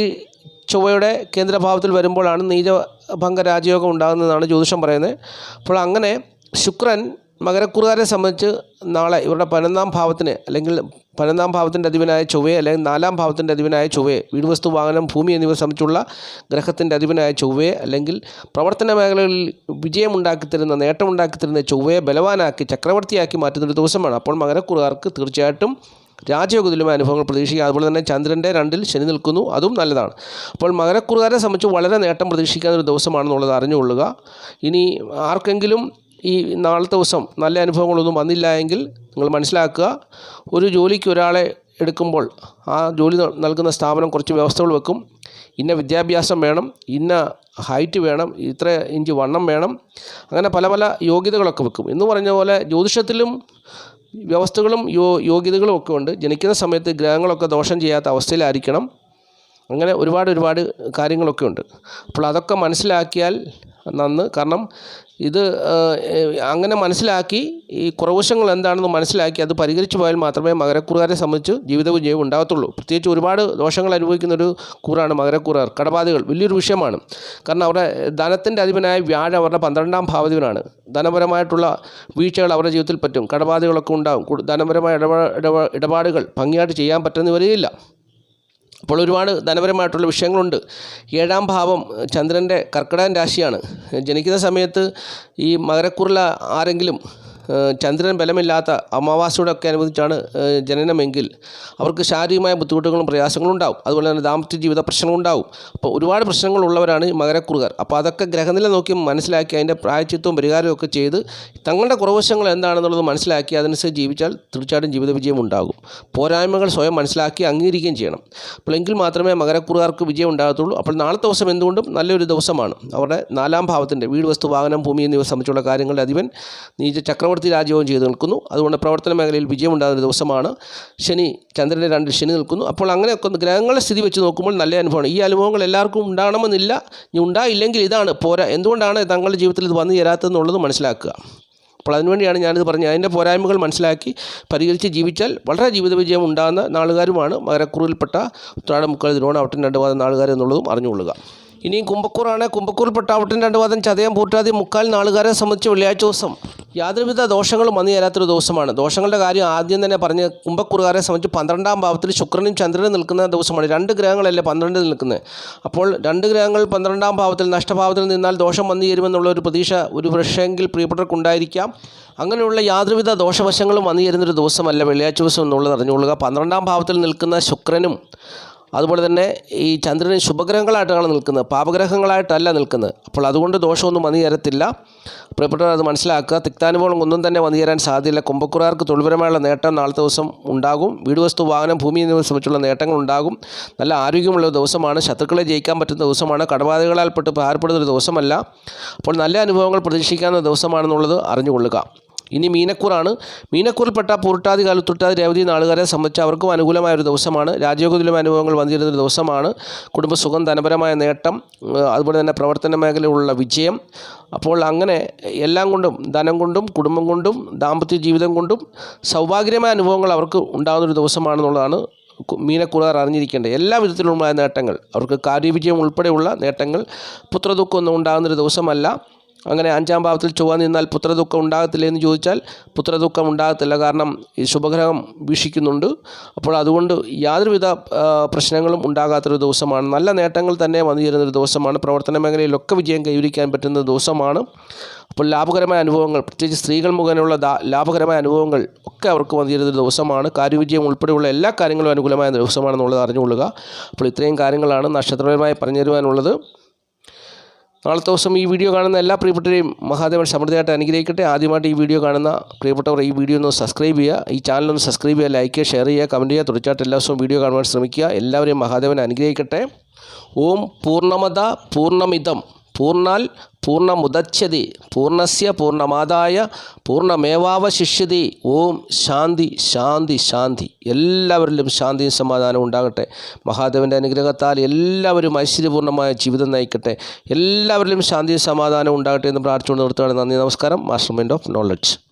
ചൊവ്വയുടെ കേന്ദ്രഭാവത്തിൽ വരുമ്പോഴാണ് നീചഭംഗ രാജയോഗം ഉണ്ടാകുന്നതാണ് ജ്യോതിഷം പറയുന്നത്. അപ്പോൾ അങ്ങനെ ശുക്രൻ മകരക്കുറുകാരെ സംബന്ധിച്ച് നാളെ ഇവരുടെ പതിനൊന്നാം ഭാവത്തിന് അല്ലെങ്കിൽ പതിനൊന്നാം ഭാവത്തിന്റെ അധിപനായ ചൊവ്വയെ അല്ലെങ്കിൽ നാലാം ഭാവത്തിന്റെ അധിപനായ ചൊവ്വയെ വീട് വസ്തു വാഹനം ഭൂമി എന്നിവ സംബന്ധിച്ചുള്ള ഗ്രഹത്തിന്റെ അധിപനായ ചൊവ്വയെ അല്ലെങ്കിൽ പ്രവർത്തന മേഖലകളിൽ വിജയമുണ്ടാക്കി തരുന്ന തരുന്ന ചൊവ്വയെ ബലവാനാക്കി ചക്രവർത്തിയാക്കി മാറ്റുന്നൊരു ദിവസമാണ്. അപ്പോൾ മകരക്കുറുകാർക്ക് തീർച്ചയായിട്ടും രാജയോഗത്തിലുമായ അനുഭവങ്ങൾ പ്രതീക്ഷിക്കുക അതുപോലെ തന്നെ ചന്ദ്രന്റെ രണ്ടിൽ ശനി നിൽക്കുന്നു. അതും നല്ലതാണ്. അപ്പോൾ മകരക്കുറുകാരെ സംബന്ധിച്ച് വളരെ നേട്ടം പ്രതീക്ഷിക്കാവുന്ന ഒരു ദിവസമാണെന്നുള്ളത് അറിഞ്ഞുകൊള്ളുക. ഇനി ആർക്കെങ്കിലും ഈ നാളത്തെ ദിവസം നല്ല അനുഭവങ്ങളൊന്നും വന്നില്ല എങ്കിൽ നിങ്ങൾ മനസ്സിലാക്കുക ഒരു ജോലിക്ക് ഒരാളെ എടുക്കുമ്പോൾ ആ ജോലി നൽകുന്ന സ്ഥാപനം കുറച്ച് വ്യവസ്ഥകൾ വെക്കും. ഇന്ന വിദ്യാഭ്യാസം വേണം ഇന്ന ഹൈറ്റ് വേണം ഇത്ര ഇഞ്ച് വണ്ണം വേണം. അങ്ങനെ പല പല യോഗ്യതകളൊക്കെ വെക്കും. എന്ന് പറഞ്ഞ പോലെ ജ്യോതിഷത്തിലും വ്യവസ്ഥകളും യോ യോഗ്യതകളും ഒക്കെ ഉണ്ട്. ജനിക്കുന്ന സമയത്ത് ഗ്രഹങ്ങളൊക്കെ ദോഷം ചെയ്യാത്ത അവസ്ഥയിലായിരിക്കണം. അങ്ങനെ ഒരുപാട് ഒരുപാട് കാര്യങ്ങളൊക്കെ ഉണ്ട്. അപ്പോൾ അതൊക്കെ മനസ്സിലാക്കിയാൽ നന്ന് കാരണം ഇത് അങ്ങനെ മനസ്സിലാക്കി ഈ കുറവശങ്ങൾ എന്താണെന്ന് മനസ്സിലാക്കി അത് പരിഹരിച്ചു പോയാൽ മാത്രമേ മകരക്കൂറുകാരെ സംബന്ധിച്ച് ജീവിത വിജയം ഉണ്ടാകത്തുള്ളൂ. പ്രത്യേകിച്ച് ഒരുപാട് ദോഷങ്ങൾ അനുഭവിക്കുന്ന ഒരു കൂറാണ് മകരക്കൂറുകാർ. കടബാധകൾ വലിയൊരു വിഷയമാണ്. കാരണം അവരുടെ ധനത്തിന്റെ അധിപനായ വ്യാഴം അവരുടെ പന്ത്രണ്ടാം ഭാവതിവനാണ് ധനപരമായിട്ടുള്ള വീഴ്ചകൾ അവരുടെ ജീവിതത്തിൽ പറ്റും. കടബാധകളൊക്കെ ഉണ്ടാകും. ധനപരമായ ഇടപാ ഇടപാ ഇടപാടുകൾ ഭംഗിയായിട്ട് ചെയ്യാൻ പറ്റുന്ന വരികയില്ല അപ്പോൾ ഒരുപാട് ധനപരമായിട്ടുള്ള വിഷയങ്ങളുണ്ട്. ഏഴാം ഭാവം ചന്ദ്രന്റെ കർക്കിടകൻ രാശിയാണ്. ജനിക്കുന്ന സമയത്ത് ഈ മകരക്കുറില ആരെങ്കിലും ചന്ദ്രൻ ബലമില്ലാത്ത അമാവാസയോടെ ഒക്കെ അനുവദിച്ചാണ് ജനനമെങ്കിൽ അവർക്ക് ശാരീരികമായ ബുദ്ധിമുട്ടുകളും പ്രയാസങ്ങളും ഉണ്ടാവും. അതുപോലെ തന്നെ ദാമ്പത്യ ജീവിത പ്രശ്നങ്ങളും ഉണ്ടാവും. അപ്പോൾ ഒരുപാട് പ്രശ്നങ്ങളുള്ളവരാണ് ഈ മകരക്കുറുകാർ. അപ്പോൾ അതൊക്കെ ഗ്രഹനില നോക്കി മനസ്സിലാക്കി അതിന്റെ പ്രായച്ചിത്വവും പരിഹാരവും ഒക്കെ ചെയ്ത് തങ്ങളുടെ കുറവശങ്ങൾ എന്താണെന്നുള്ളത് മനസ്സിലാക്കി അതനുസരിച്ച് ജീവിച്ചാൽ തീർച്ചയായിട്ടും ജീവിത വിജയം ഉണ്ടാകും. പോരായ്മകൾ സ്വയം മനസ്സിലാക്കി അംഗീകരിക്കുകയും ചെയ്യണം. അപ്പോൾ എങ്കിൽ മാത്രമേ മകരക്കുറുകാർക്ക് വിജയം ഉണ്ടാകത്തുള്ളൂ. അപ്പോൾ നാളത്തെ ദിവസം എന്തുകൊണ്ടും നല്ലൊരു ദിവസമാണ്. അവരുടെ നാലാം ഭാവത്തിന്റെ വീട് വസ്തു വാഹനം ഭൂമി എന്നിവ സംബന്ധിച്ചുള്ള കാര്യങ്ങളുടെ അധിപൻ നീച ചക്രവർത്തി രാജ്യവും ചെയ്തു നിൽക്കുന്നു. അതുകൊണ്ട് പ്രവർത്തന മേഖലയിൽ വിജയമുണ്ടാകുന്ന ദിവസമാണ് ശനി ചന്ദ്രന്റെ രണ്ടിൽ ശനി നിൽക്കുന്നു. അപ്പോൾ അങ്ങനെയൊക്കെ ഗ്രഹങ്ങളെ ഗ്രഹങ്ങളുടെ സ്ഥിതി വെച്ച് നോക്കുമ്പോൾ നല്ല അനുഭവമാണ്. ഈ അനുഭവങ്ങൾ എല്ലാവർക്കും ഉണ്ടാകണമെന്നില്ല. ഇനി ഉണ്ടായില്ലെങ്കിൽ ഇതാണ് പോരാ. എന്തുകൊണ്ടാണ് തങ്ങളുടെ ജീവിതത്തിൽ ഇത് വന്നു ചേരാത്തതെന്നുള്ളത് മനസ്സിലാക്കുക. അപ്പോൾ അതിനുവേണ്ടിയാണ് ഞാനിത് പറഞ്ഞത്. അതിന്റെ പോരായ്മകൾ മനസ്സിലാക്കി പരിഹരിച്ച് ജീവിച്ചാൽ വളരെ ജീവിത വിജയം ഉണ്ടാകുന്ന നാളുകാരുമാണ്. മകരക്കുറിയിൽപ്പെട്ട ഉത്രാടം മുക്കാൽ തിരുവോണം അവട്ടൻ രണ്ട് എന്നുള്ളതും അറിഞ്ഞുകൊള്ളുക. ഇനിയും കുമ്പക്കൂറാണ് കുമ്പക്കൂർ പെട്ടാവട്ടൻ രണ്ട് വാദം ചതയം പൂട്ടാതി മുക്കാൽ നാളുകാരെ സംബന്ധിച്ച് വെള്ളിയാഴ്ച ദിവസം യാതൊരുവിധ ദോഷങ്ങളും വന്നു ചേരാത്തൊരു ദിവസമാണ്. ദോഷങ്ങളുടെ കാര്യം ആദ്യം തന്നെ പറഞ്ഞ് കുംഭക്കുറുകാരെ സംബന്ധിച്ച് പന്ത്രണ്ടാം ഭാവത്തിൽ ശുക്രനും ചന്ദ്രനും നിൽക്കുന്ന ദിവസമാണ്. രണ്ട് ഗ്രഹങ്ങളല്ലേ പന്ത്രണ്ടിൽ നിൽക്കുന്നത്. അപ്പോൾ രണ്ട് ഗ്രഹങ്ങൾ പന്ത്രണ്ടാം ഭാവത്തിൽ നഷ്ടഭാവത്തിൽ നിന്നാൽ ദോഷം വന്നു ചേരുമെന്നുള്ള ഒരു പ്രതീക്ഷ ഒരു പക്ഷേങ്കിൽ പ്രിയപ്പെട്ടവർക്കുണ്ടായിരിക്കാം. അങ്ങനെയുള്ള യാതൊരുവിധ ദോഷവശങ്ങളും വന്നു ചേരുന്നൊരു ദിവസമല്ല വെള്ളിയാഴ്ച ദിവസം എന്നുള്ളത് അറിഞ്ഞുകൊള്ളുക. പന്ത്രണ്ടാം ഭാവത്തിൽ നിൽക്കുന്ന ശുക്രനും അതുപോലെ തന്നെ ഈ ചന്ദ്രന് ശുഭഗ്രഹങ്ങളായിട്ടാണ് നിൽക്കുന്നത്. പാപഗ്രഹങ്ങളായിട്ടല്ല നിൽക്കുന്നത്. അപ്പോൾ അതുകൊണ്ട് ദോഷമൊന്നും വന്നു ചേരത്തില്ല. പ്രിയപ്പെട്ടവർ അത് മനസ്സിലാക്കുക. തിക്താനുഭവം ഒന്നും തന്നെ വന്നു ചേരാൻ സാധ്യതയില്ല. കുംഭക്കുറാർക്ക് തൊഴിൽപരമായുള്ള നേട്ടം നാളത്തെ ദിവസം ഉണ്ടാകും. വീട് വസ്തു വാഹനം ഭൂമി എന്നിവ സംബന്ധിച്ചുള്ള നേട്ടങ്ങൾ ഉണ്ടാകും. നല്ല ആരോഗ്യമുള്ള ദിവസമാണ്. ശത്രുക്കളെ ജയിക്കാൻ പറ്റുന്ന ദിവസമാണ്. കടബാധകളാൽപ്പെട്ട് ഭാരപ്പെടുന്ന ഒരു ദിവസമല്ല. അപ്പോൾ നല്ല അനുഭവങ്ങൾ പ്രതീക്ഷിക്കാവുന്ന ദിവസമാണെന്നുള്ളത് അറിഞ്ഞുകൊള്ളുക. ഇനി മീനക്കൂറാണ്. മീനക്കൂറിൽപ്പെട്ട പൂർട്ടാതി കാലത്തുട്ടാതി രേവതി നാളുകാരെ സംബന്ധിച്ച് അവർക്കും അനുകൂലമായ ഒരു ദിവസമാണ്. രാജയോഗത്തിലും അനുഭവങ്ങൾ വന്നിരുന്ന ഒരു ദിവസമാണ്. കുടുംബസുഖം ധനപരമായ നേട്ടം അതുപോലെ തന്നെ പ്രവർത്തന മേഖലയിലുള്ള വിജയം. അപ്പോൾ അങ്ങനെ എല്ലാം കൊണ്ടും ധനം കൊണ്ടും കുടുംബം കൊണ്ടും ദാമ്പത്യ ജീവിതം കൊണ്ടും സൗഭാഗ്യമായ അനുഭവങ്ങൾ അവർക്ക് ഉണ്ടാകുന്ന ഒരു ദിവസമാണെന്നുള്ളതാണ് മീനക്കുറകാർ അറിഞ്ഞിരിക്കേണ്ട എല്ലാ വിധത്തിലുമായ നേട്ടങ്ങൾ അവർക്ക് കാര്യവിജയം ഉൾപ്പെടെയുള്ള നേട്ടങ്ങൾ പുത്രദുഃഖമൊന്നും ഉണ്ടാകുന്നൊരു ദിവസമല്ല. അങ്ങനെ അഞ്ചാം ഭാവത്തിൽ ചൊവ്വ നിന്നാൽ പുത്രദുഃഖം ഉണ്ടാകത്തില്ല എന്ന് ചോദിച്ചാൽ പുത്രദുഃഖം ഉണ്ടാകത്തില്ല. കാരണം ഈ ശുഭഗ്രഹം വീക്ഷിക്കുന്നുണ്ട്. അപ്പോൾ അതുകൊണ്ട് യാതൊരുവിധ പ്രശ്നങ്ങളും ഉണ്ടാകാത്തൊരു ദിവസമാണ്. നല്ല നേട്ടങ്ങൾ തന്നെ വന്നു ചേരുന്നൊരു ദിവസമാണ്. പ്രവർത്തന മേഖലയിലൊക്കെ വിജയം കൈവരിക്കാൻ പറ്റുന്ന ദിവസമാണ്. അപ്പോൾ ലാഭകരമായ അനുഭവങ്ങൾ പ്രത്യേകിച്ച് സ്ത്രീകൾ മുഖേനയുള്ള ലാഭകരമായ അനുഭവങ്ങൾ ഒക്കെ അവർക്ക് വന്നു ചേരുന്നൊരു ദിവസമാണ്. കാര്യവിജയം ഉൾപ്പെടെയുള്ള എല്ലാ കാര്യങ്ങളും അനുകൂലമായ ദിവസമാണെന്നുള്ളത് അറിഞ്ഞുകൊള്ളുക. അപ്പോൾ ഇത്രയും കാര്യങ്ങളാണ് നക്ഷത്രപരമായി പറഞ്ഞു തരുവാനുള്ളത് നാളത്തെ ദിവസം ഈ വീഡിയോ കാണുന്ന എല്ലാ പ്രിയപ്പെട്ടവരെയും മഹാദേവൻ സമൃദ്ധിയായിട്ട് അനുഗ്രഹിക്കട്ടെ. ആദ്യമായിട്ട് ഈ വീഡിയോ കാണുന്ന പ്രിയപ്പെട്ടവർ ഈ വീഡിയോ ഒന്ന് സബ്സ്ക്രൈബ് ചെയ്യുക. ഈ ചാനൽ ഒന്ന് സബ്സ്ക്രൈബ് ചെയ്യുക ലൈക്ക് ചെയ്യുക ഷെയർ ചെയ്യുക കമന്റ് ചെയ്യുക. തുടർച്ചയായിട്ട് എല്ലാ ദിവസവും വീഡിയോ കാണുവാൻ ശ്രമിക്കുക. എല്ലാവരെയും മഹാദേവൻ അനുഗ്രഹിക്കട്ടെ. ഓം പൂർണമത പൂർണമിതം പൂർണാൽ പൂർണമുദച്യതി പൂർണസ്യ പൂർണമാതായ പൂർണമേവാവശിഷ്യതി. ഓം ശാന്തി ശാന്തി ശാന്തി. എല്ലാവരിലും ശാന്തിയും സമാധാനവും ഉണ്ടാകട്ടെ. മഹാദേവന്റെ അനുഗ്രഹത്താൽ എല്ലാവരും ഐശ്വര്യപൂർണമായ ജീവിതം നയിക്കട്ടെ. എല്ലാവരിലും ശാന്തിയും സമാധാനവും ഉണ്ടാകട്ടെ എന്ന് പ്രാർത്ഥിച്ചുകൊണ്ട് നിർത്തുകയാണ്. നന്ദി നമസ്കാരം. Master mind of knowledge